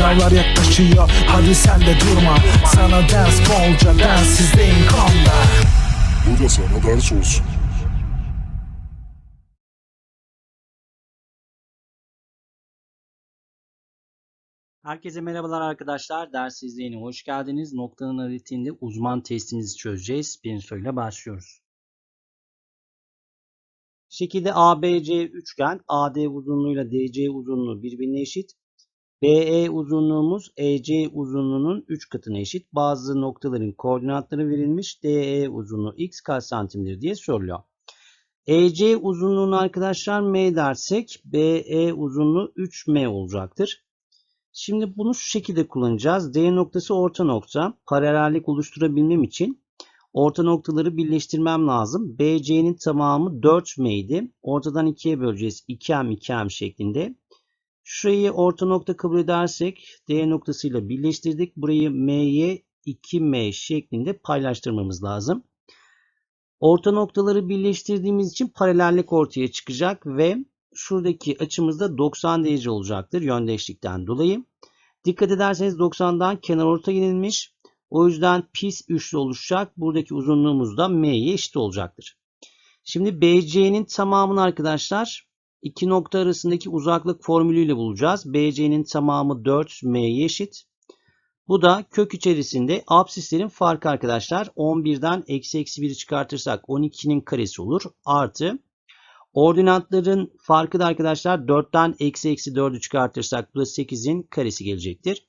Sınavlar yaklaşıyor hadi sen de durma Sana ders bolca densizliğin konda Bu da sana ders olsun. Herkese merhabalar arkadaşlar. Ders izleyene hoş geldiniz. Nokta analitiğinde uzman testimizi çözeceğiz. Birinci soruyla başlıyoruz. Şekilde ABC üçgen AD uzunluğuyla DC uzunluğu birbirine eşit. BE uzunluğumuz EC uzunluğunun 3 katına eşit. Bazı noktaların koordinatları verilmiş. DE uzunluğu x kaç santimdir diye soruluyor. EC uzunluğunu arkadaşlar m dersek BE uzunluğu 3m olacaktır. Şimdi bunu şu şekilde kullanacağız. D noktası orta nokta. Paralellik oluşturabilmem için orta noktaları birleştirmem lazım. BC'nin tamamı 4M idi. Ortadan 2'ye böleceğiz. 2M 2M şeklinde. Şurayı orta nokta kabul edersek D noktasıyla birleştirdik. Burayı M'ye 2M şeklinde paylaştırmamız lazım. Orta noktaları birleştirdiğimiz için paralellik ortaya çıkacak ve şuradaki açımız da 90 derece olacaktır yöndeşlikten dolayı. Dikkat ederseniz 90'dan kenar orta yenilmiş. O yüzden pis üçlü oluşacak. Buradaki uzunluğumuz da m'ye eşit olacaktır. Şimdi BC'nin tamamını arkadaşlar iki nokta arasındaki uzaklık formülüyle bulacağız. BC'nin tamamı 4m'ye eşit. Bu da kök içerisinde absislerin farkı arkadaşlar. 11'den eksi eksi 1'i çıkartırsak 12'nin karesi olur. Artı Ordinatların farkı da arkadaşlar 4'ten eksi eksi 4'ü çıkartırsak burası 8'in karesi gelecektir.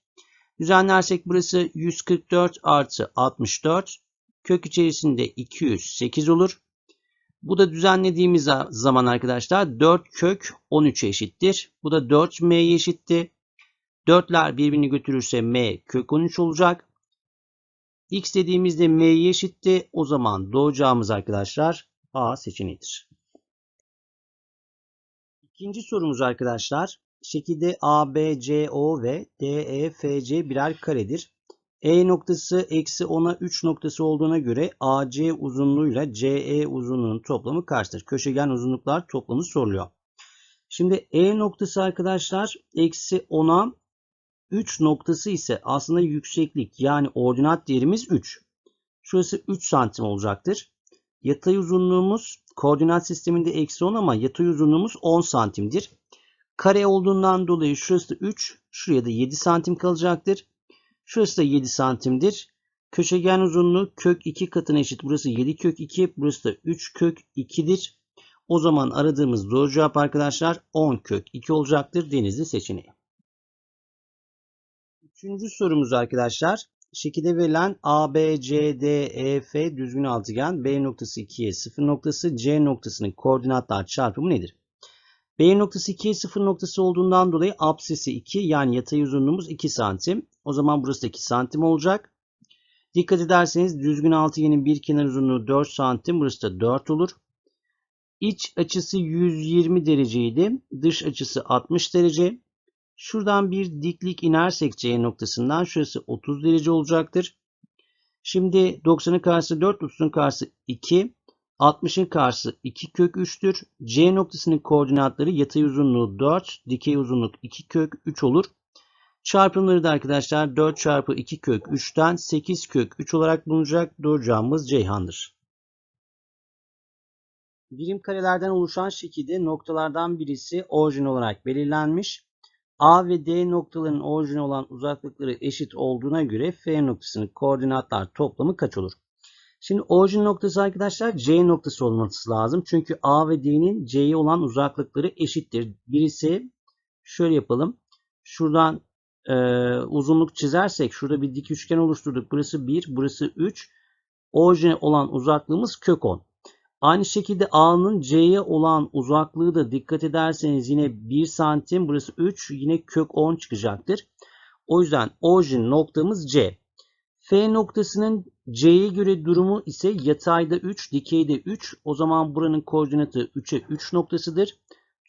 Düzenlersek burası 144 artı 64. Kök içerisinde 208 olur. Bu da düzenlediğimiz zaman arkadaşlar 4 kök 13'e eşittir. Bu da 4m'ye eşitti. 4'ler birbirini götürürse m kök 13 olacak. x dediğimizde m'ye eşitti. O zaman doğacağımız arkadaşlar A seçeneğidir. İkinci sorumuz arkadaşlar. Şekilde ABCO ve DEFC birer karedir. E noktası eksi 10'a 3 noktası olduğuna göre AC uzunluğuyla CE uzunluğunun toplamı kaçtır? Köşegen uzunluklar toplamı soruluyor. Şimdi E noktası arkadaşlar eksi 10'a 3 noktası ise aslında yükseklik yani ordinat değerimiz 3. Şurası 3 santim olacaktır. Yatay uzunluğumuz koordinat sisteminde eksi 10 ama yatay uzunluğumuz 10 santimdir. Kare olduğundan dolayı şurası da 3, şuraya da 7 santim kalacaktır. Şurası da 7 santimdir. Köşegen uzunluğu kök 2 katına eşit. Burası 7 kök 2, burası da 3 kök 2'dir. O zaman aradığımız doğru cevap arkadaşlar 10 kök 2 olacaktır. Denizli seçeneği. Üçüncü sorumuz arkadaşlar. Şekilde verilen A, B, C, D, E, F düzgün altıgen B noktası 2'ye 0 noktası C noktasının koordinatlar çarpımı nedir? B noktası 2'ye 0 noktası olduğundan dolayı apsisi 2 yani yatay uzunluğumuz 2 santim. O zaman burası da 2 santim olacak. Dikkat ederseniz düzgün altıgenin bir kenar uzunluğu 4 santim. Burası da 4 olur. İç açısı 120 dereceydi. Dış açısı 60 derece. Şuradan bir diklik inersek C noktasından şurası 30 derece olacaktır. Şimdi 90'ın karşısı 4, 30'un karşısı 2. 60'ın karşısı 2 kök 3'tür. C noktasının koordinatları yatay uzunluğu 4, dikey uzunluk 2 kök 3 olur. Çarpımları da arkadaşlar 4 çarpı 2 kök 3'ten 8 kök 3 olarak bulunacak. Doğru Ceyhan'dır. Birim karelerden oluşan şekilde noktalardan birisi orijin olarak belirlenmiş. A ve D noktalarının orijini olan uzaklıkları eşit olduğuna göre F noktasının koordinatlar toplamı kaç olur? Şimdi orijin noktası arkadaşlar C noktası olması lazım. Çünkü A ve D'nin C'ye olan uzaklıkları eşittir. Birisi şöyle yapalım. Şuradan e, uzunluk çizersek şurada bir dik üçgen oluşturduk. Burası 1, burası 3. Orijine olan uzaklığımız kök 10. Aynı şekilde A'nın C'ye olan uzaklığı da dikkat ederseniz yine 1 santim. Burası 3. Yine kök 10 çıkacaktır. O yüzden orijin noktamız C. F noktasının C'ye göre durumu ise yatayda 3, dikeyde 3. O zaman buranın koordinatı 3'e 3 noktasıdır.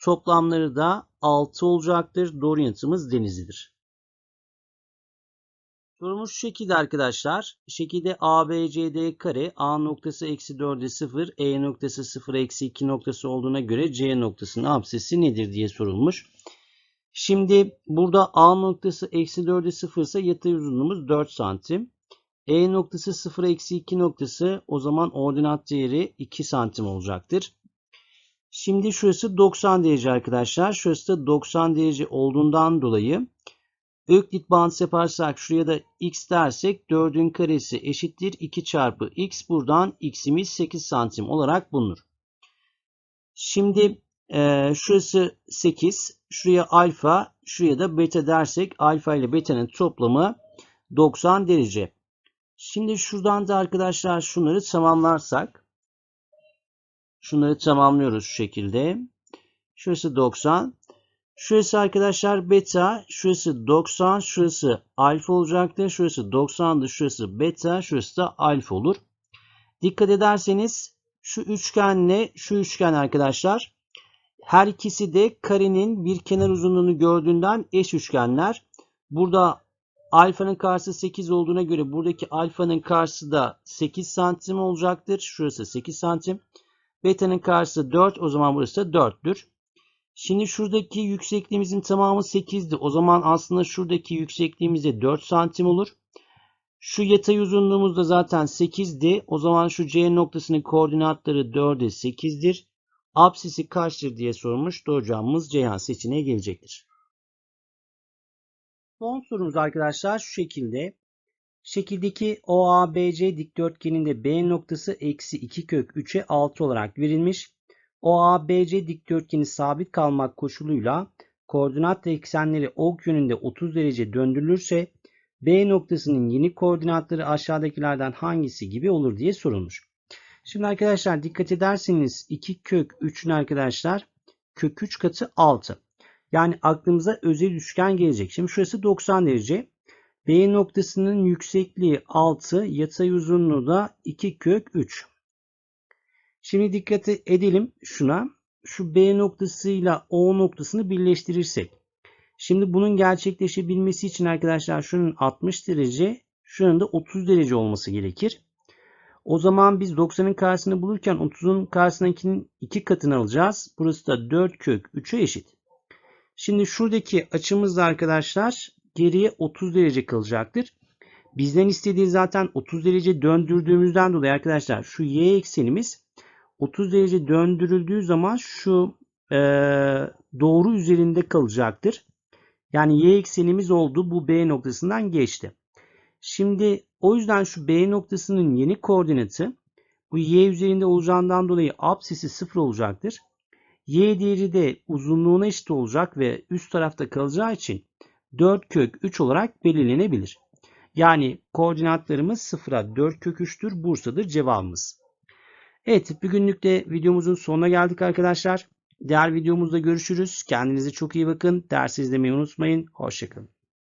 Toplamları da 6 olacaktır. Doğru yanıtımız Denizli'dir. Sorumuz şu şekilde arkadaşlar. Şekilde ABCD kare A noktası eksi 4'e 0, E noktası 0 eksi 2 noktası olduğuna göre C noktasının absisi nedir diye sorulmuş. Şimdi burada A noktası eksi 4'e 0 ise yatay uzunluğumuz 4 santim. E noktası 0 eksi 2 noktası o zaman ordinat değeri 2 santim olacaktır. Şimdi şurası 90 derece arkadaşlar. Şurası da 90 derece olduğundan dolayı Öklit bağıntısı yaparsak şuraya da x dersek 4'ün karesi eşittir 2 çarpı x. Buradan x'imiz 8 santim olarak bulunur. Şimdi e, şurası 8. Şuraya alfa, şuraya da beta dersek alfa ile beta'nın toplamı 90 derece. Şimdi şuradan da arkadaşlar şunları tamamlarsak şunları tamamlıyoruz şu şekilde. Şurası 90. Şurası arkadaşlar beta, şurası 90, şurası alfa olacaktır. Şurası 90'dı, şurası beta, şurası da alfa olur. Dikkat ederseniz şu üçgenle şu üçgen arkadaşlar her ikisi de karenin bir kenar uzunluğunu gördüğünden eş üçgenler. Burada alfanın karşısı 8 olduğuna göre buradaki alfanın karşısı da 8 santim olacaktır. Şurası 8 santim. Beta'nın karşısı 4 o zaman burası da 4'tür. Şimdi şuradaki yüksekliğimizin tamamı 8'di. O zaman aslında şuradaki yüksekliğimiz de 4 santim olur. Şu yatay uzunluğumuz da zaten 8'di. O zaman şu C noktasının koordinatları 4'e 8'dir. Apsisi kaçtır diye sormuş. Doğru cevabımız Ceyhan seçeneği gelecektir. Son sorumuz arkadaşlar şu şekilde. Şekildeki OABC dikdörtgeninde B noktası eksi 2 kök 3'e 6 olarak verilmiş. OABC dikdörtgeni sabit kalmak koşuluyla koordinat eksenleri ok yönünde 30 derece döndürülürse B noktasının yeni koordinatları aşağıdakilerden hangisi gibi olur diye sorulmuş. Şimdi arkadaşlar dikkat ederseniz 2 kök 3'ün arkadaşlar kök 3 katı 6. Yani aklımıza özel üçgen gelecek. Şimdi şurası 90 derece. B noktasının yüksekliği 6, yatay uzunluğu da 2 kök 3. Şimdi dikkat edelim şuna. Şu B noktasıyla O noktasını birleştirirsek. Şimdi bunun gerçekleşebilmesi için arkadaşlar şunun 60 derece, şunun da 30 derece olması gerekir. O zaman biz 90'ın karşısını bulurken 30'un karşısındakinin 2 katını alacağız. Burası da 4 kök 3'e eşit. Şimdi şuradaki açımız da arkadaşlar geriye 30 derece kalacaktır. Bizden istediği zaten 30 derece döndürdüğümüzden dolayı arkadaşlar şu y eksenimiz 30 derece döndürüldüğü zaman şu e, doğru üzerinde kalacaktır. Yani y eksenimiz oldu. Bu B noktasından geçti. Şimdi o yüzden şu B noktasının yeni koordinatı bu y üzerinde olacağından dolayı apsisi 0 olacaktır. Y değeri de uzunluğuna eşit olacak ve üst tarafta kalacağı için 4 kök 3 olarak belirlenebilir. Yani koordinatlarımız 0'a 4 kök 3'tür. Bursa'dır cevabımız. Evet bugünlük de videomuzun sonuna geldik arkadaşlar. Diğer videomuzda görüşürüz. Kendinize çok iyi bakın. Ders izlemeyi unutmayın. Hoşçakalın.